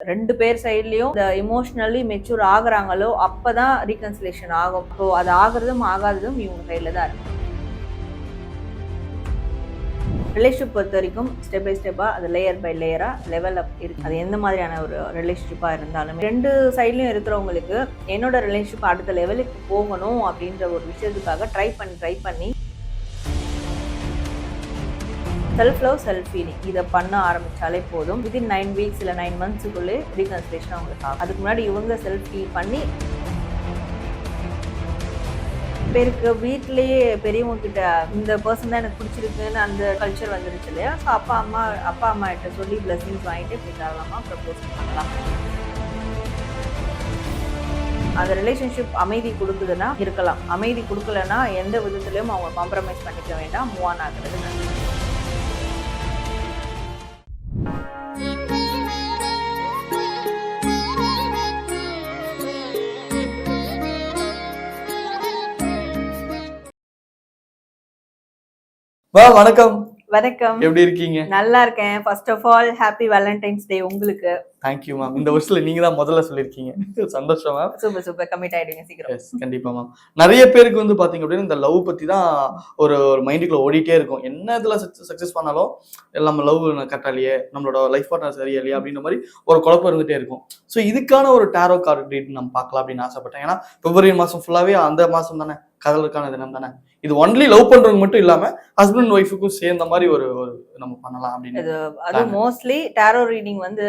ரெண்டு பேர் சைட்லயும் இந்த இமோஷனலி மெச்சூர் ஆகுறாங்களோ அப்பதான் ரீகன்சிலேஷன் ஆகும். ஸோ அது ஆகுறதும் ஆகாததும் இவங்க கையில தான் இருக்கு. ரிலேஷன்ஷிப் பொறுத்த வரைக்கும் ஸ்டெப் பை ஸ்டெப்பாக அது லேயர் பை லேயராக லெவல் அப் இருக்கு. அது எந்த மாதிரியான ஒரு ரிலேஷன்ஷிப்பாக இருந்தாலும். ரெண்டு சைட்லையும் இருக்கிறவங்களுக்கு என்னோட ரிலேஷன்ஷிப் அடுத்த லெவலுக்கு போகணும் அப்படின்ற ஒரு விஷயத்துக்காக ட்ரை பண்ணி ட்ரை பண்ணி செல்ஃப் லவ் செல்ஃப் ஃபீலிங் இதை பண்ண ஆரம்பித்தாலே போதும். வித்தின் நைன் வீக்ஸ் இல்லை நைன் மந்த்ஸுக்குள்ளே ரீகன்சிலேஷன் அவங்களுக்கு ஆகும் அதுக்கு முன்னாடி இவங்க செல்ஃப் ஃபீல் பண்ணி பேருக்கு வீட்லேயே பெரியவங்க கிட்ட இந்த பர்சன் தான் எனக்கு பிடிச்சிருக்குன்னு அந்த கல்ச்சர் வந்துருச்சு இல்லையா? ஸோ அப்பா அம்மா அப்பா அம்மா கிட்ட சொல்லி பிளஸ்ஸிங்ஸ் வாங்கிட்டு இப்படி தாராளமாக ப்ரப்போஸ் பண்ணலாம். அந்த ரிலேஷன்ஷிப் அமைதி கொடுக்குதுன்னா இருக்கலாம். அமைதி கொடுக்கலன்னா எந்த விதத்துலையும் அவங்க காம்ப்ரமைஸ் பண்ணிக்க வேண்டாம். மூவ் ஆன் நன்றி வா வணக்கம். வணக்கம். எப்படி இருக்கீங்க? நல்லா இருக்கேன். First of all happy Valentine's day உங்களுக்கு. தேங்க்யூ மேம் இந்த வருஷத்துல நீங்க தான் முதல்ல சொல்லியிருக்கீங்க. சந்தோஷம் மேம் சூப்பர் சூப்பர் கமிட் ஆயிடுங்க சீக்கிரம். எஸ் கண்டிப்பா மேம் நிறைய பேருக்கு வந்து பாத்தீங்க அப்படின்னா இந்த லவ் பத்தி தான் ஒரு ஒரு மைண்டுக்குள்ள ஓடிட்டே இருக்கும். என்ன இதுல சக்சஸ் பண்ணாலும் எல்லாம் நம்ம லவ் கரெக்டாலையே நம்மளோட லைஃப் பார்ட்னர் சரியா இல்லையா அப்படின்ற மாதிரி ஒரு குழப்பம் இருந்துட்டே இருக்கும். ஸோ இதுக்கான ஒரு டேரோ கார்டு டேட் நம்ம பார்க்கலாம் அப்படின்னு ஆசைப்பட்டேன். ஏன்னா பிப்ரவரி மாசம் ஃபுல்லாவே அந்த மாசம் தானே காதலுக்கான தினம் தானே. இது ஒன்லி லவ் பண்றவங்க மட்டும் இல்லாம ஹஸ்பண்ட் ஒய்ஃபுக்கும் சேர்ந்த மாதிரி ஒரு நம்ம பண்ணலாம் அப்படின்னு. அது மோஸ்ட்லி டேரோ ரீடிங் வந்து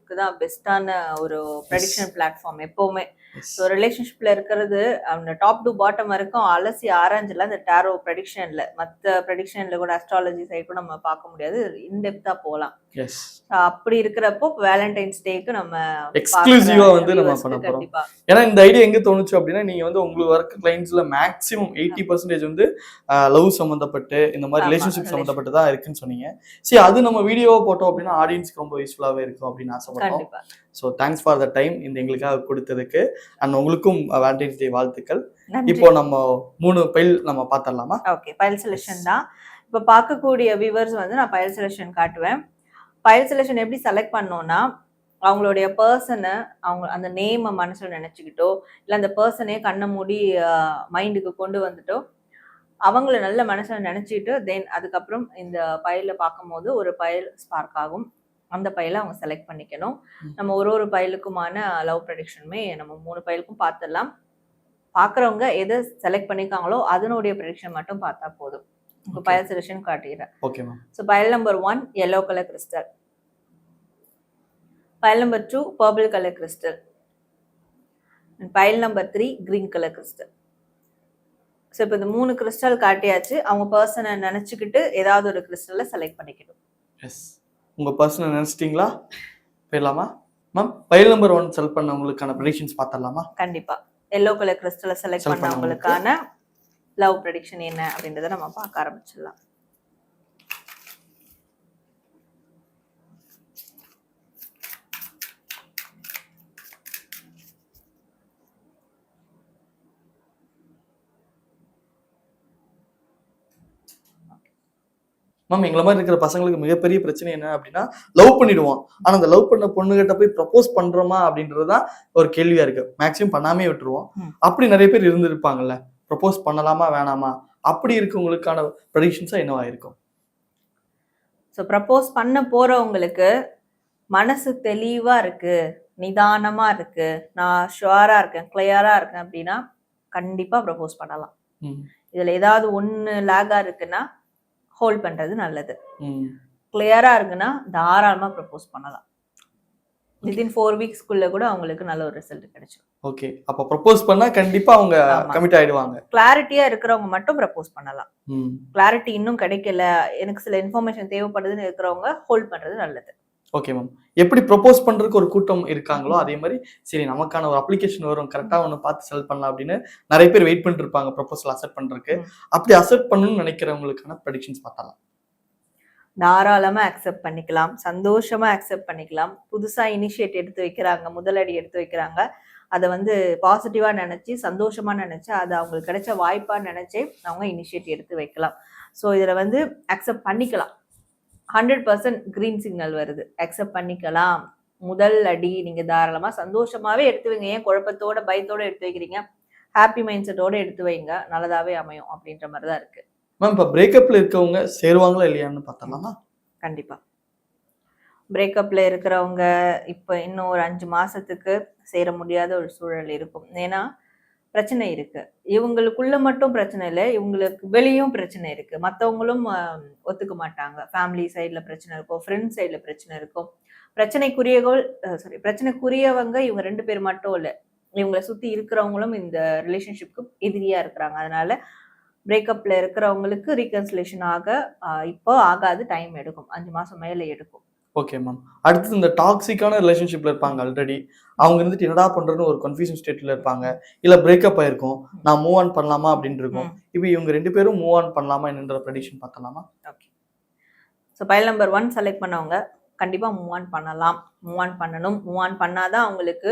ரிலேஷன்ஷிப்க்கு தான் பெஸ்டான ஒரு ப்ரெடிக்ஷன் பிளாட்ஃபார்ம் எப்பவுமே. ஸோ ரிலேஷன்ஷிப்ல இருக்கிறது அந்த டாப் டு பாட்டம் வரைக்கும் அலசி ஆராய்ஞ்சல அந்த டேரோ ப்ரெடிக்ஷன்ல மற்ற ப்ரெடிக்ஷன்ல கூட அஸ்ட்ராலஜி சைட் கூட நம்ம பார்க்க முடியாது. இன்டெப்தா போகலாம் அப்படி இருக்கிறப்போ வேலண்டைன்ஸ் டேக்கு நம்ம பார்க்குற வந்து நம்ம பண்ண போறோம். ஏன்னா இந்த ஐடியா எங்க தோணுச்சு அப்படின்னா நீங்க வந்து உங்களுக்கு ஒர்க் கிளைண்ட்ஸ்ல மேக்ஸிமம் எயிட்டி பர்சன்டேஜ் வந்து லவ் சம்மந்தப்பட்டு இந்த மாதிரி ரிலேஷன்ஷிப் சம்மந்தப்பட்டு தான் இருக்குன்னு சொன்னீங்க. சரி அது நம்ம வீடியோவா போட்டோம் அப்படின்னா ஆடியன்ஸ்க்கு ரொம்ப யூஸ்ஃபுல்லாவே இருக்கும் அப்படின்னு ஆசைப்பட்டோம். கண்டிப்பா. So thanks for the time இந்த எங்களுக்காக கொடுத்ததுக்கு அண்ட் உங்களுக்கும் வேலண்டைன்ஸ் டே வாழ்த்துக்கள். இப்போ நம்ம மூணு பைல் நம்ம பார்த்துடலாமா? ஓகே பயல் செலெக்ஷன் தான். இப்போ பார்க்கக்கூடிய வியூவர்ஸ் வந்து நான் பயல் செலெக்ஷன் காட்டுவேன். பயல் செலெக்ஷன் எப்படி செலக்ட் பண்ணோம்னா அவங்களுடைய பர்சனை அவங்க அந்த நேமை மனசில் நினச்சிக்கிட்டோ இல்லை அந்த பர்சனே கண்ணை மூடி மைண்டுக்கு கொண்டு வந்துட்டோ அவங்கள நல்ல மனசில் நினச்சிக்கிட்டு தென் அதுக்கப்புறம் இந்த பயலில் பார்க்கும்போது ஒரு பயல் ஸ்பார்க் ஆகும். அந்த பயலை அவங்க செலக்ட் பண்ணிக்கணும். நம்ம ஒரு ஒரு பயலுக்குமான லவ் ப்ரெடிக்ஷனுமே நம்ம மூணு பயலுக்கும் பார்த்துடலாம் பார்க்குறவங்க எதை செலக்ட் பண்ணிருக்காங்களோ அதனுடைய ப்ரெடிக்ஷன் மட்டும் பார்த்தா போதும். இப்போ. Pile selection காட்டிடுறேன். Okay ma'am so pile number one yellow colour crystal pile number two purple colour crystal pile number three green colour crystal so இப்போ இந்த மூணு கிறிஸ்டல் காட்டியாச்சு. அவங்க பர்சனை நினச்சிக்கிட்டு ஏதாவது ஒரு கிறிஸ்டலை செலக்ட் பண்ணிக்கணும். எஸ் உங்க பர்சனை நினைச்சிட்டீங்களா? போயிடலாமா? மேம் பைல் நம்பர் ஒன் செல் பண்ணவங்களுக்கான ப்ரெடிக்ஷன்ஸ் பார்த்துடலாமா? கண்டிப்பா. எல்லோ கலர் கிறிஸ்டலை செலக்ட் பண்ணவங்களுக்கான லவ் ப்ரெடிக்ஷன் என்ன அப்படின்றத நம்ம பார்க்க ஆரம்பிச்சிடலாம். மேம் எங்களை மாதிரி இருக்கிற பசங்களுக்கு மிகப்பெரிய பிரச்சனை என்ன அப்படின்னா லவ் பண்ணிடுவோம். ஆனா அந்த லவ் பண்ண பொண்ணுகிட்ட போய் ப்ரப்போஸ் பண்றோமா அப்படின்றதுதான் ஒரு கேள்வியா இருக்கு. மேக்ஸிமம் பண்ணாமே விட்டுருவோம். அப்படி நிறைய பேர் இருந்திருப்பாங்கல்ல. ப்ரப்போஸ் பண்ணலாமா வேணாமா? அப்படி இருக்கவங்களுக்கான ப்ரெடிக்ஷன்ஸா என்னவா இருக்கும்? ஸோ ப்ரப்போஸ் பண்ண போறவங்களுக்கு மனசு தெளிவா இருக்கு நிதானமா இருக்கு. நான் ஷுவரா இருக்கேன் கிளியரா இருக்கேன் அப்படின்னா கண்டிப்பா ப்ரப்போஸ் பண்ணலாம். இதுல ஏதாவது ஒண்ணு லேகா இருக்குன்னா ஹோல்ட் பண்றது நல்லது. கிளியரா இருக்குன்னா தாராளமா ப்ரப்போஸ் பண்ணலாம். வித்தின் ஃபோர் வீக்ஸ்க்குள்ள கூட அவங்களுக்கு நல்ல ஒரு ரிசல்ட் கிடைச்சிடும் ஓகே அப்ப ப்ரப்போஸ் பண்ணா கண்டிப்பா அவங்க. கமிட் ஆயிடுவாங்க. கிளாரிட்டியா இருக்கிறவங்க மட்டும் ப்ரப்போஸ் பண்ணலாம். கிளாரிட்டி இன்னும் கிடைக்கல. எனக்கு சில இன்ஃபர்மேஷன் தேவைப்படுதுன்னு இருக்கிறவங்க ஹோல்ட் பண்றது நல்லது. ஓகே மேம் எப்படி ப்ரப்போஸ் பண்றதுக்கு ஒரு கூட்டம் இருக்காங்களோ அதே மாதிரி சரி நமக்கான ஒரு அப்ளிகேஷன் வரும் கரெக்டா ஒன்று பார்த்து செல் பண்ணலாம் அப்படின்னு நிறைய பேர் வெயிட் பண்ணிட்டு இருப்பாங்க ப்ரப்போசல் அக்செப்ட் பண்றதுக்கு. ம். அப்படி அக்செப்ட் பண்ணணும்னு நினைக்கிறவங்களுக்கான ப்ரெடிக்ஷன்ஸ் பார்த்தலாம் தாராளமா அக்செப்ட் பண்ணிக்கலாம் சந்தோஷமா அக்செப்ட் பண்ணிக்கலாம். புதுசா இனிஷியேட் எடுத்து வைக்கிறாங்க முதலடி எடுத்து வைக்கிறாங்க. அதை வந்து பாசிட்டிவா நினைச்சு சந்தோஷமா நினைச்சு அது அவங்களுக்கு கிடைச்ச வாய்ப்பா நினைச்சு அவங்க இனிஷியேட் எடுத்து வைக்கலாம். ஸோ இதுல வந்து அக்செப்ட் பண்ணிக்கலாம். ஹண்ட்ரட் பர்சன்ட் கிரீன் சிக்னல் வருது. அக்செப்ட் பண்ணிக்கலாம். முதல் அடி நீங்க தாராளமா சந்தோஷமாவே எடுத்து வைங்க. ஏன் குழப்பத்தோட பயத்தோட எடுத்து வைக்கிறீங்க? ஹாப்பி மைண்ட் செட்டோட எடுத்து வைங்க. நல்லதாவே அமையும் அப்படின்ற மாதிரி தான் இருக்கு. மேம் இப்போ பிரேக்கப்ல இருக்கவங்க சேருவாங்களா இல்லையான்னு பார்த்தலாமா கண்டிப்பா. பிரேக்கப்ல இருக்கிறவங்க இப்போ இன்னும் ஒரு அஞ்சு மாசத்துக்கு சேர முடியாத ஒரு சூழல் இருக்கும். ஏன்னா பிரச்சனை இருக்கு. இவங்களுக்குள்ள மட்டும் பிரச்சனை இல்லை இவங்களுக்கு வெளியும் பிரச்சனை இருக்கு. மற்றவங்களும் ஒத்துக்க மாட்டாங்க. ஃபேமிலி சைடில் பிரச்சனை இருக்கும் ஃப்ரெண்ட்ஸ் சைடில் பிரச்சனை இருக்கும். பிரச்சனைக்குரியவர்கள் சாரி பிரச்சனைக்குரியவங்க இவங்க ரெண்டு பேர் மட்டும் இல்லை. இவங்களை சுற்றி இருக்கிறவங்களும் இந்த ரிலேஷன்ஷிப்க்கு எதிரியா இருக்கிறாங்க. அதனால பிரேக்கப்பில் இருக்கிறவங்களுக்கு ரீகன்சிலேஷன் ஆக இப்போ ஆகாது டைம் எடுக்கும். அஞ்சு மாதம் மேலே எடுக்கும். ஓகே மேம் அடுத்து இந்த டாக்ஸிக்கான ரிலேஷன்ஷிப்ல இருப்பாங்க ஆல்ரெடி அவங்க இருந்துட்டு என்னடா பண்றதுன்னு ஒரு கன்ஃபியூஷன் ஸ்டேட்ல இருப்பாங்க. இல்ல பிரேக்கப் ஆயிருக்கும். நான் மூவ் ஆன் பண்ணலாமா அப்படின்னு இருக்கும். இப்போ இவங்க ரெண்டு பேரும் மூவ் ஆன் பண்ணலாமா என்னன்ற prediction பார்த்தலாமா okay so pile number one select பண்ணவங்க கண்டிப்பாக மூவ் ஆன் பண்ணலாம். மூவ் ஆன் பண்ணணும். மூவ் ஆன் பண்ணாதான் அவங்களுக்கு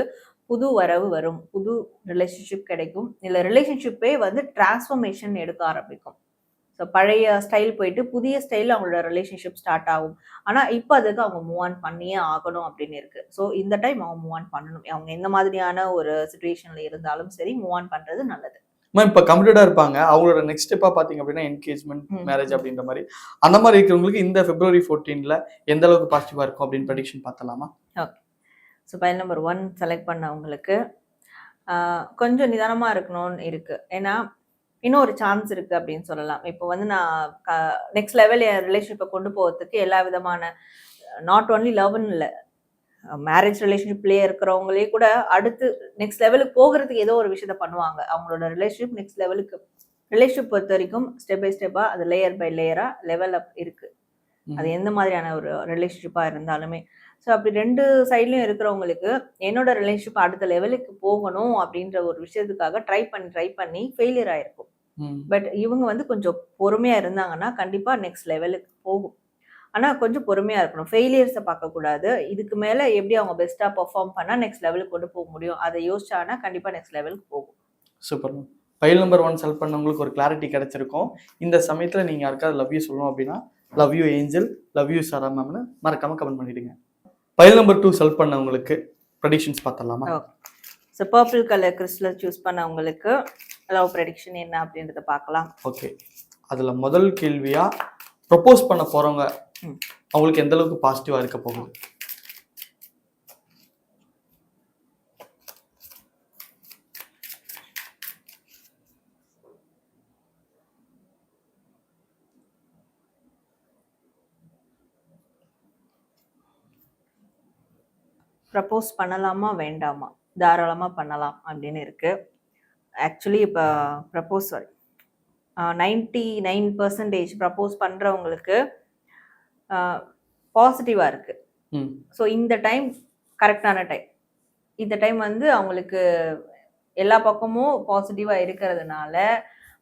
புது வரவு வரும். புது ரிலேஷன்ஷிப் கிடைக்கும். இல்லை ரிலேஷன்ஷிப்பே வந்து டிரான்ஸ்ஃபர்மேஷன் எடுக்க ஆரம்பிக்கும். ஸோ பழைய ஸ்டைல் போயிட்டு புதிய ஸ்டைலில் அவங்களோட ரிலேஷன்ஷிப் ஸ்டார்ட் ஆகும். ஆனால் இப்போ அதுக்கு அவங்க மூவ் ஆன் பண்ணியே ஆகணும் அப்படின்னு இருக்கு. ஸோ இந்த டைம் அவங்க மூவ் ஆன் பண்ணணும். அவங்க எந்த மாதிரியான ஒரு சுச்சுவேஷனில் இருந்தாலும் சரி மூவ் ஆன் பண்ணுறது நல்லது. மேம் இப்போ கம்ப்ளீட்டா இருப்பாங்க. அவங்களோட நெக்ஸ்ட் ஸ்டெப்பா பாத்தீங்க அப்படின்னா என்கேஜ்மெண்ட். மேரேஜ் அப்படின்ற மாதிரி. அந்த மாதிரி இருக்கிறவங்களுக்கு இந்த பிப்ரவரி ஃபோர்டீன்ல எந்த அளவுக்கு பாசிட்டிவா இருக்கும் அப்படின்னு prediction பார்த்தலாமா so pile number one select பண்ணவங்களுக்கு கொஞ்சம் நிதானமாக இருக்கணும்னு இருக்கு. ஏன்னா இன்னும் ஒரு சான்ஸ் இருக்கு அப்படின்னு சொல்லலாம். இப்போ வந்து நான் நெக்ஸ்ட் லெவல் என் ரிலேஷன்ஷிப்பை கொண்டு போகிறதுக்கு எல்லா விதமான நாட் ஒன்லி லவ்னு இல்லை மேரேஜ் ரிலேஷன்ஷிப்லேயே இருக்கிறவங்களே கூட அடுத்து நெக்ஸ்ட் லெவலுக்கு போகிறதுக்கு ஏதோ ஒரு விஷயத்த பண்ணுவாங்க. அவங்களோட ரிலேஷன்ஷிப் நெக்ஸ்ட் லெவலுக்கு ரிலேஷன்ஷிப் பொறுத்த வரைக்கும் ஸ்டெப் பை ஸ்டெப்பாக அது லேயர் பை லேயராக லெவல் அப் இருக்கு. அது எந்த மாதிரியான ஒரு ரிலேஷன்ஷிப்பாக இருந்தாலுமே. ஸோ அப்படி ரெண்டு சைட்லையும் இருக்கிறவங்களுக்கு என்னோட ரிலேஷன்ஷிப் அடுத்த லெவலுக்கு போகணும் அப்படின்ற ஒரு விஷயத்துக்காக ட்ரை பண்ணி ட்ரை பண்ணி ஃபெயிலியர் ஆயிருக்கும். பட் இவங்க வந்து கொஞ்சம் பொறுமையாக இருந்தாங்கன்னா கண்டிப்பாக நெக்ஸ்ட் லெவலுக்கு போகும். ஆனால் கொஞ்சம் பொறுமையாக இருக்கணும். ஃபெயிலியர்ஸை பார்க்கக்கூடாது. இதுக்கு மேலே எப்படி அவங்க பெஸ்ட்டாக பெர்ஃபார்ம் பண்ணால் நெக்ஸ்ட் லெவலுக்கு கொண்டு போக முடியும்? அதை யோசிச்சானா கண்டிப்பாக நெக்ஸ்ட் லெவலுக்கு போகும். Super file number one select பண்ணவங்களுக்கு ஒரு கிளாரிட்டி கிடைச்சிருக்கும். இந்த சமயத்துல நீங்க யாருக்காவது லவ் யூ சொல்லணும் அப்படின்னா love you angel love you Sara மேம்னு மறக்காம கமெண்ட் பண்ணிடுங்க. ஃபைல் நம்பர் டூ செலக்ட் பண்ணவங்களுக்கு predictions பார்த்தலாமா so purple colour crystal choose பண்ணவங்களுக்கு லவ் ப்ரெடிக்ஷன் என்ன அப்படின்றத பார்க்கலாம். ஓகே அதுல முதல் கேள்வியா ப்ரொபோஸ் பண்ண போறவங்க ம். அவங்களுக்கு எந்த அளவுக்கு பாசிட்டிவா இருக்க போகுது? ப்ரப்போஸ் பண்ணலாமா வேண்டாமா? தாராளமாக பண்ணலாம் அப்படின்னு இருக்கு. ஆக்சுவலி இப்போ propose sorry ninety nine percentage propose பண்ணுறவங்களுக்கு பாசிட்டிவாக இருக்கு. ம். ஸோ இந்த டைம் கரெக்டான டைம் இந்த டைம் வந்து அவங்களுக்கு எல்லா பக்கமும் பாசிட்டிவாக இருக்கிறதுனால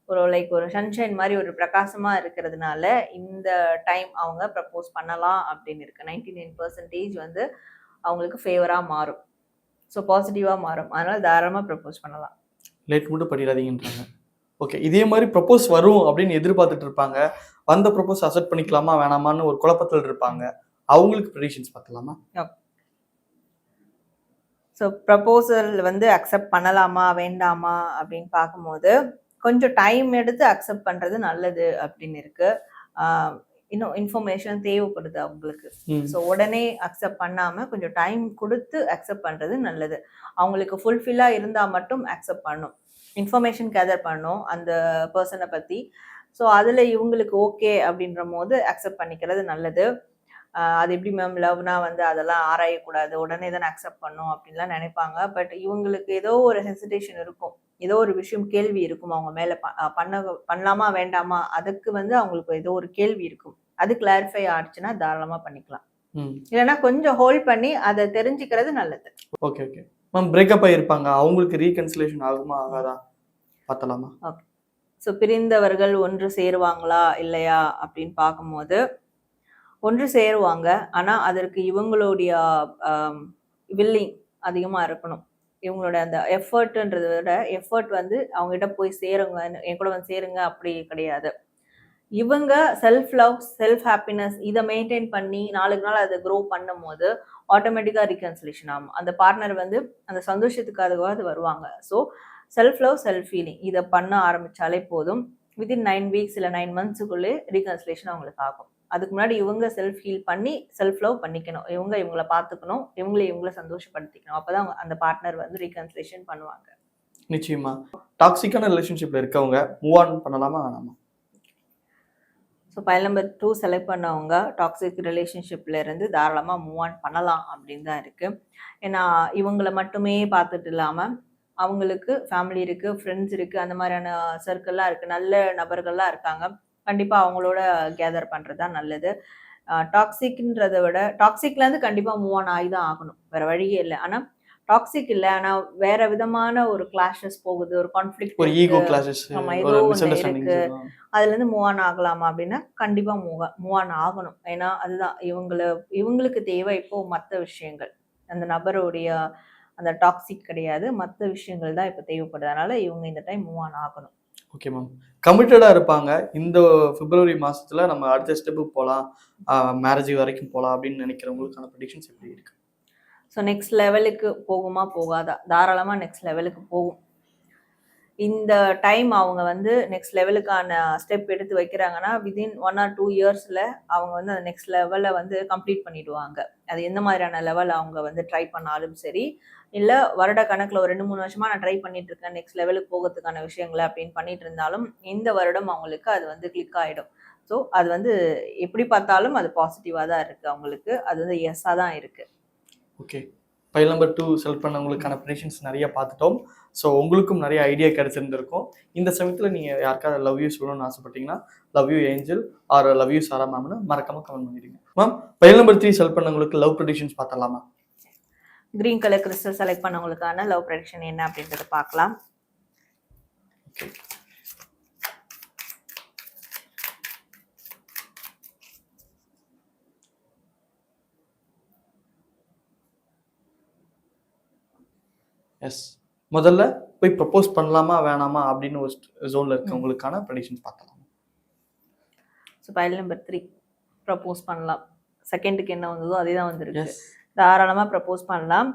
ஒரு லைக் ஒரு சன்ஷைன் மாதிரி ஒரு பிரகாசமாக இருக்கிறதுனால இந்த டைம் அவங்க ப்ரப்போஸ் பண்ணலாம் அப்படின்னு இருக்கு. நைன்டி நைன் பர்சன்டேஜ் வந்து அவங்களுக்கு ஃபேவராக மாறும். ஸோ பாசிட்டிவாக மாறும். அதனால தாராளமாக ப்ரப்போஸ் பண்ணலாம். லேட் மட்டும் பண்ணிடாதீங்கன்றாங்க. ஓகே இதே மாதிரி ப்ரப்போஸ் வரும் அப்படின்னு எதிர்பார்த்துட்டு இருப்பாங்க. வந்த ப்ரப்போஸ் அக்செப்ட் பண்ணிக்கலாமா வேணாமான்னு ஒரு குழப்பத்தில் இருப்பாங்க. அவங்களுக்கு ப்ரெடிக்ஷன்ஸ் பார்த்தலாமா ஸோ ப்ரப்போசல் வந்து அக்செப்ட் பண்ணலாமா வேண்டாமா அப்படின்னு பார்க்கும்போது கொஞ்சம் டைம் எடுத்து அக்செப்ட் பண்ணுறது நல்லது அப்படின்னு இருக்கு. ஆஹ் இன்னும் இன்ஃபர்மேஷன் தேவைப்படுது அவங்களுக்கு. ஸோ உடனே அக்செப்ட் பண்ணாமல் கொஞ்சம் டைம் கொடுத்து அக்செப்ட் பண்ணுறது நல்லது. அவங்களுக்கு ஃபுல்ஃபில்லாக இருந்தால் மட்டும் அக்செப்ட் பண்ணும். இன்ஃபர்மேஷன் கேதர் பண்ணும் அந்த பர்சனை பற்றி ஸோ அதில் இவங்களுக்கு ஓகே அப்படின்ற போது அக்செப்ட் பண்ணிக்கிறது நல்லது. அது எப்படி மேம் லவ்னா வந்து அதெல்லாம் ஆராயக்கூடாது. உடனே தானே அக்செப்ட் பண்ணும் அப்படின்லாம் நினைப்பாங்க. பட் இவங்களுக்கு ஏதோ ஒரு ஹெசிடேஷன் இருக்கும். ஏதோ ஒரு விஷயம் கேள்வி இருக்கும். அவங்க மேலே பண்ண பண்ணலாமா வேண்டாமா? அதுக்கு வந்து அவங்களுக்கு ஏதோ ஒரு கேள்வி இருக்கும். அது கிளாரிஃபை ஆச்சுன்னா தாராளமாக பண்ணிக்கலாம். இல்லைன்னா கொஞ்சம் ஹோல்ட் பண்ணி அதை தெரிஞ்சுக்கிறது நல்லது. Okay okay. மேம் பிரேக்கப் ஆகிருப்பாங்க அவங்களுக்கு ரீகன்சிலேஷன் ஆகுமா ஆகாதா? பார்த்தலாமா ஸோ பிரிந்தவர்கள் ஒன்று சேருவாங்களா இல்லையா? அப்படின்னு பார்க்கும்போது ஒன்று சேருவாங்க. ஆனால் அதற்கு இவங்களுடைய வில்லிங் அதிகமாக இருக்கணும். இவங்களோட அந்த எஃபர்ட்ன்றதை விட எஃபர்ட் வந்து அவங்ககிட்ட போய் சேருங்க என் கூட வந்து சேருங்க அப்படி கிடையாது. இவங்க செல்ஃப் லவ் செல்ஃப் ஹாப்பினஸ் இதை மெயின்டைன் பண்ணி நாளுக்கு நாள் அதை க்ரோ பண்ணும் போது ஆட்டோமேட்டிக்காக ரீகன்சலேஷன் ஆகும். அந்த பார்ட்னர் வந்து அந்த சந்தோஷத்துக்காகவாது வருவாங்க. So self love self feeling இதை பண்ண ஆரம்பித்தாலே போதும். வித்தின் நைன் வீக்ஸ் இல்லை நைன் மந்த்ஸுக்குள்ளே ரீகன்சலேஷன் அவங்களுக்கு ஆகும். அதுக்கு முன்னாடி இவங்க செல்ஃப் ஹீல் பண்ணி செல்ஃப் லவ் பண்ணிக்கணும். இவங்க இவங்கள பார்த்துக்கணும். இவங்கள இவங்கள சந்தோஷப்படுத்திக்கணும். அப்பதான் அந்த பார்ட்னர் வந்து ரீகன்சிலேஷன் பண்ணுவாங்க. நிச்சயமா. டாக்ஸிக்கான ரிலேஷன்ஷிப்ல இருக்கவங்க மூவ் ஆன் பண்ணலாமா வேணாமா? So file number two select பண்ணவங்க டாக்ஸிக் ரிலேஷன்ஷிப்ல இருந்து தாராளமாக மூவ் ஆன் பண்ணலாம் அப்படின்னு தான் இருக்கு. ஏன்னா இவங்கள மட்டுமே பார்த்துட்டு இல்லாமல் அவங்களுக்கு ஃபேமிலி இருக்கு ஃப்ரெண்ட்ஸ் இருக்கு அந்த மாதிரியான சர்க்கிள்லாம் இருக்கு. நல்ல நபர்கள்லாம் இருக்காங்க. கண்டிப்பாக அவங்களோட கேதர் பண்ணுறது தான் நல்லது டாக்ஸிக்ன்றதை விட டாக்ஸிக்லேருந்து கண்டிப்பாக மூவ் ஆன் ஆகி தான் ஆகணும். வேற வழியே இல்லை. ஆனால் டாக்ஸிக் இல்லை. ஆனால் வேற விதமான ஒரு கிளாஷஸ் போகுது. ஒரு கான்ஃப்ளிக்ட் ஒரு ஈகோ ஒரு ஏதோ ஒண்ணு மிஸ் அண்டர்ஸ்டாண்டிங் அதுல இருந்து மூவ் ஆன் ஆகலாமா அப்படின்னா கண்டிப்பா மூவ் மூவ் ஆன் ஆகணும். ஏன்னா அதுதான் இவங்கள இவங்களுக்கு தேவை இப்போ மற்ற விஷயங்கள். அந்த நபருடைய அந்த டாக்ஸிக் கிடையாது. மற்ற விஷயங்கள் தான் இப்போ தேவைப்படுது. அதனால இவங்க இந்த டைம் மூவ் ஆன் ஆகணும். ஓகே மேம் கமிட்டடாக இருப்பாங்க. இந்த பிப்ரவரி மாதத்தில் நம்ம அடுத்த ஸ்டெப்புக்கு போகலாம் மேரேஜ் வரைக்கும் போகலாம் அப்படின்னு நினைக்கிறவங்களுக்கான ப்ரெடிக்ஷன்ஸ் எப்படி இருக்குது ஸோ நெக்ஸ்ட் லெவலுக்கு போகுமா போகாதா? தாராளமாக நெக்ஸ்ட் லெவலுக்கு போகும். இந்த டைம் அவங்க வந்து நெக்ஸ்ட் லெவலுக்கான ஸ்டெப் எடுத்து வைக்கிறாங்கன்னா விதின் ஒன் ஆர் டூ இயர்ஸில் அவங்க வந்து அந்த நெக்ஸ்ட் லெவலை வந்து கம்ப்ளீட் பண்ணிடுவாங்க. அது எந்த மாதிரியான லெவல் அவங்க வந்து ட்ரை பண்ணாலும் சரி இல்லை வருட கணக்கில் ஒரு ரெண்டு மூணு வருஷமாக நான் ட்ரை பண்ணிட்டு இருக்கேன் நெக்ஸ்ட் லெவலுக்கு போகிறதுக்கான விஷயங்களை அப்படின்னு பண்ணிட்டு இருந்தாலும் இந்த வருடம் அவங்களுக்கு அது வந்து கிளிக் ஆகிடும் ஸோ அது வந்து எப்படி பார்த்தாலும் அது பாசிட்டிவாக தான் இருக்குது அவங்களுக்கு. அது வந்து எஸ்ஸாக தான் இருக்குது okay file number two select பண்ணவங்களுக்கான predictions நிறைய பார்த்துட்டோம். ஸோ உங்களுக்கும் நிறைய ஐடியா கிடைச்சிருந்திருக்கும். இந்த சமயத்தில் நீங்கள் யாருக்காவது லவ் யூ சொல்லணும்னு ஆசைப்பட்டீங்கன்னா love you angel or love you Sara மேம்னு மறக்காம கமெண்ட் பண்ணிடுங்க. Ma'am file number three select பண்ணவங்களுக்கு லவ் ப்ரெடிக்ஷன்ஸ் பார்த்தலாமா கிரீன் கலர் கிறிஸ்டல் செலக்ட் பண்ணவங்களுக்கான லவ் ப்ரெடிக்ஷன் என்ன அப்படின்றத பார்க்கலாம். ஓகே எஸ் முதல்ல போய் ப்ரப்போஸ் பண்ணலாமா வேணாமா அப்படின்னு ஒரு ஜோன்ல இருக்கவங்களுக்கான ப்ரெடிக்ஷன்ஸ் பார்த்தலாம் so file number three propose பண்ணலாம். செகண்டுக்கு என்ன வந்ததோ அதே தான் வந்திருக்கு தாராளமாக ப்ரப்போஸ் பண்ணலாம்.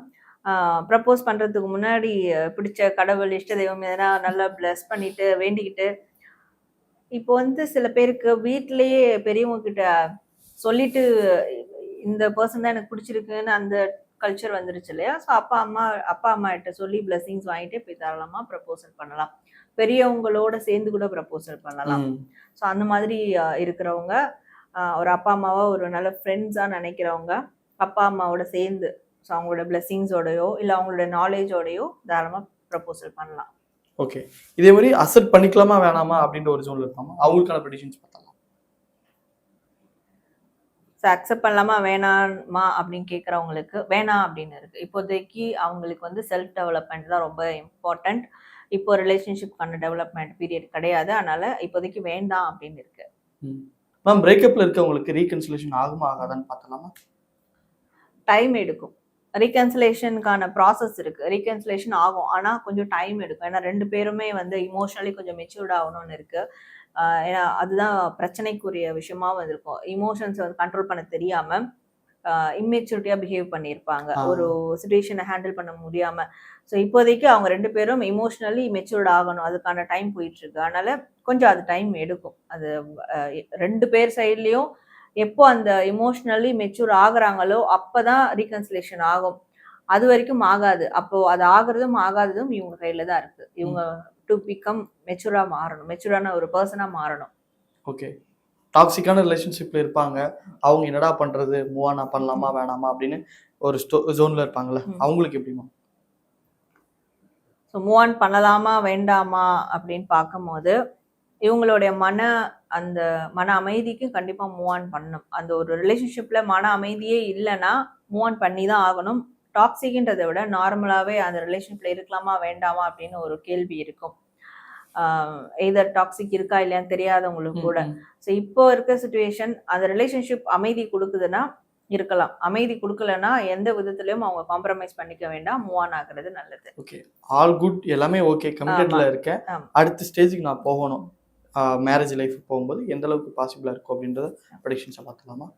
ப்ரப்போஸ் பண்ணுறதுக்கு முன்னாடி பிடிச்ச கடவுள் இஷ்ட தெய்வம் எதனா நல்லா ப்ளஸ் பண்ணிட்டு வேண்டிக்கிட்டு இப்போ வந்து சில பேருக்கு வீட்டிலேயே பெரியவங்க கிட்ட சொல்லிட்டு இந்த பர்சன் தான் எனக்கு பிடிச்சிருக்குன்னு அந்த கல்ச்சர் வந்துருச்சு இல்லையா? ஸோ அப்பா அம்மா அப்பா அம்மா கிட்ட சொல்லி பிளெஸிங்ஸ் வாங்கிட்டு போய் தாராளமாக ப்ரப்போசல் பண்ணலாம். பெரியவங்களோட சேர்ந்து கூட ப்ரப்போசல் பண்ணலாம். ஸோ அந்த மாதிரி இருக்கிறவங்க ஒரு அப்பா அம்மாவா ஒரு நல்ல ஃப்ரெண்ட்ஸாக நினைக்கிறவங்க அப்பா அம்மாவோட சேர்ந்து ஸோ அவங்களோட பிளெஸிங்ஸோடயோ இல்லை அவங்களோட நாலேஜோடயோ தாராளமாக ப்ரப்போசல் பண்ணலாம். ஓகே இதே மாதிரி அசெப்ட் பண்ணிக்கலாமா வேணாமா அப்படின்ற ஒரு ஜோன்ல இருப்பாங்க அவங்களுக்கான ப்ரெடிக்ஷன்ஸ் பார்த்தலாம் ஸோ அக்செப்ட் பண்ணலாமா? வேணாமா அப்படின்னு கேட்குறவங்களுக்கு வேணாம் அப்படின்னு இருக்கு. இப்போதைக்கு அவங்களுக்கு வந்து செல்ஃப் டெவலப்மெண்ட் தான் ரொம்ப இம்பார்ட்டண்ட் இப்போ ரிலேஷன்ஷிப்கான டெவலப்மெண்ட் பீரியட் கிடையாது. அதனால இப்போதைக்கு வேண்டாம் அப்படின்னு இருக்கு. மேம் பிரேக்கப்ல இருக்கவங்களுக்கு ரீகன்சிலேஷன் ஆகுமா? ஆகாதான்னு பார்த்தலாமா டைம் எடுக்கும். ரீகன்சிலேஷனுக்கான ப்ராசஸ் இருக்கு. ரீகன்சிலேஷன் ஆகும். ஆனால் கொஞ்சம் டைம் எடுக்கும். ஏன்னா ரெண்டு பேருமே வந்து இமோஷனலி கொஞ்சம் மெச்சூர்ட் ஆகணும்னு இருக்கு. ஆஹ் ஏன்னா அதுதான் பிரச்சனைக்குரிய விஷயமாவும் இருக்கும் இமோஷன்ஸ் வந்து கண்ட்ரோல் பண்ண தெரியாம இம்மெச்சூரிட்டியா பிஹேவ் பண்ணியிருப்பாங்க. ஒரு சுச்சுவேஷனை ஹேண்டில் பண்ண முடியாம. ஸோ இப்போதைக்கு அவங்க ரெண்டு பேரும் இமோஷனலி மெச்சூர்ட் ஆகணும். அதுக்கான டைம் போயிட்டு இருக்கு அதனால கொஞ்சம் அது டைம் எடுக்கும். அது ரெண்டு பேர் சைட்லயும் எப்போ அந்த இமோஷனலி மெச்சூர் ஆகுறாங்களோ அப்பதான் ரீகன்சிலேஷன் ஆகும். அது வரைக்கும் ஆகாது. அப்போ அது ஆகுறதும் ஆகாததும் இவங்க கையில தான் இருக்கு. இவங்க டு பிகம் மெச்சூரா மாறணும். மெச்சூரான ஒரு பர்சனா மாறணும். ஓகே டாக்ஸிக்கான ரிலேஷன்ஷிப்ல இருப்பாங்க. அவங்க என்னடா பண்றது? மூவ் ஆனா பண்ணலாமா? வேணாமா? அப்படின்னு ஒரு ஸ்டோ ஜோன்ல இருப்பாங்கல்ல. ம். அவங்களுக்கு எப்படிமா ஸோ மூவ் ஆன் பண்ணலாமா? வேண்டாமா? அப்படின்னு பார்க்கும்போது இவங்களுடைய மன அந்த மன அமைதிக்கு கண்டிப்பா மூவ் ஆன் பண்ணணும். அந்த ஒரு ரிலேஷன்ஷிப்ல மன அமைதியே இல்லைன்னா மூவ் ஆன் பண்ணி தான் ஆகணும். டாக்ஸிக்ன்றதை விட நார்மலாவே அந்த ரிலேஷன்ஷிப்ல இருக்கலாமா வேண்டாமா அப்படின்னு ஒரு கேள்வி இருக்கும். எதர் டாக்ஸிக் இருக்கா இல்லையான்னு தெரியாதவங்களுக்கு கூட. ஸோ இப்போ இருக்க சுச்சுவேஷன் அந்த ரிலேஷன்ஷிப் அமைதி கொடுக்குதுன்னா இருக்கலாம். அமைதி கொடுக்கலன்னா எந்த விதத்துலயும் அவங்க காம்ப்ரமைஸ் பண்ணிக்க வேண்டாம். மூவ் ஆன் ஆகுறது நல்லது. ஓகே ஆல் குட் எல்லாமே ஓகே கமிட்டட்ல இருக்கேன். அடுத்த ஸ்டேஜுக்கு நான் போகணும். மேரேஜ் லைஃப் போகும்போது எந்த அளவுக்கு பாசிபிளா இருக்கும் அப்படின்றத ப்ரெடிக்ஷன்ஸை இந்த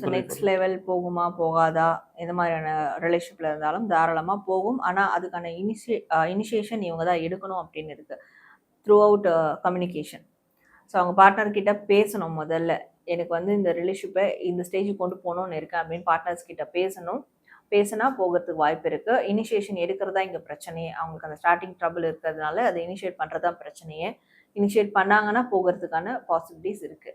ஸோ நெக்ஸ்ட் லெவல் போகுமா போகாதா? எந்த மாதிரியான ரிலேஷன்ஷிப்ல இருந்தாலும் தாராளமா போகும். ஆனா அதுக்கான இனிஷியே இனிஷியேஷன் இவங்க தான் எடுக்கணும் அப்படின்னு இருக்கு. த்ரூ அவுட் கம்யூனிகேஷன் ஸோ அவங்க பார்ட்னர் கிட்ட பேசணும் முதல்ல. எனக்கு வந்து இந்த ரிலேஷன்ஷிப்பை இந்த ஸ்டேஜுக்கு கொண்டு போகணும்னு இருக்கேன் அப்படின்னு பார்ட்னர்ஸ் கிட்ட பேசணும். பேசினா போகிறதுக்கு வாய்ப்பு இருக்கு. இனிஷியேஷன் எடுக்கிறதா இங்கே பிரச்சனையே. அவங்களுக்கு அந்த ஸ்டார்டிங் ட்ரபிள் இருக்கிறதுனால அதை இனிஷியேட் பண்ணுறது தான் பிரச்சனையே. இனிஷியேட் பண்ணாங்கன்னா போகிறதுக்கான பாசிபிலிட்டிஸ் இருக்கு.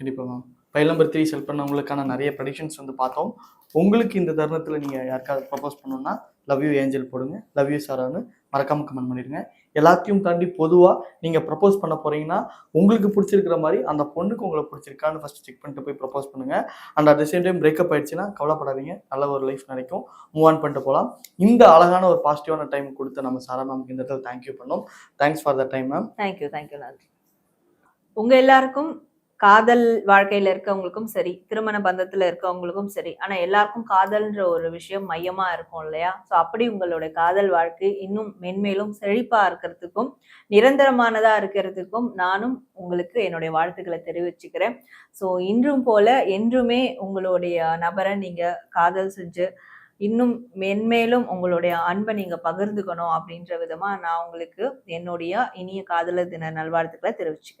கண்டிப்பா மேம் ஃபைல் நம்பர் த்ரீ செல் பண்ணவங்களுக்கான நிறைய ப்ரடிக்ஷன்ஸ் வந்து பார்த்தோம். உங்களுக்கு இந்த தருணத்தில் நீங்கள் யாருக்காவது ப்ரப்போஸ் பண்ணணும்னா லவ் யூ ஏஞ்சல் போடுங்க. லவ் யூ சாரான்னு மறக்காமல் கமெண்ட் பண்ணிடுங்க. எல்லாத்தையும் தாண்டி பொதுவாக நீங்கள் ப்ரப்போஸ் பண்ண போகிறீங்கன்னா உங்களுக்கு பிடிச்சிருக்கிற மாதிரி அந்த பொண்ணுக்கு உங்களை பிடிச்சிருக்கான்னு ஃபஸ்ட்டு செக் பண்ணிட்டு போய் ப்ரப்போஸ் பண்ணுங்கள் and at the same time breakup ஆயிடுச்சுன்னா கவலைப்படாதீங்க. நல்ல ஒரு லைஃப் நினைக்கும். மூவ் ஆன் பண்ணிட்டு போகலாம் இந்த அழகான ஒரு பாசிட்டிவான டைம் கொடுத்து நம்ம சாரா மேம்க்கு இந்த இடத்துல தேங்க்யூ பண்ணோம். Thanks for the time ma'am thank you thank you நன்றி. உங்கள் எல்லாருக்கும் காதல் வாழ்க்கையில இருக்கவங்களுக்கும் சரி திருமண பந்தத்துல இருக்கவங்களுக்கும் சரி ஆனா எல்லாருக்கும் காதல்ன்ற ஒரு விஷயம் மையமா இருக்கும் இல்லையா? ஸோ அப்படி உங்களுடைய காதல் வாழ்க்கை இன்னும் மென்மேலும் செழிப்பா இருக்கிறதுக்கும் நிரந்தரமானதா இருக்கிறதுக்கும் நானும் உங்களுக்கு என்னுடைய வாழ்த்துக்களை தெரிவிச்சுக்கிறேன். ஸோ இன்றும் போல என்றுமே உங்களுடைய நபரை நீங்க காதல் செஞ்சு இன்னும் மென்மேலும் உங்களுடைய அன்பை நீங்க பகிர்ந்துக்கணும் அப்படின்ற விதமா நான் உங்களுக்கு என்னுடைய இனிய காதலர் தின நல்வாழ்த்துக்களை தெரிவிச்சுக்கிறேன்.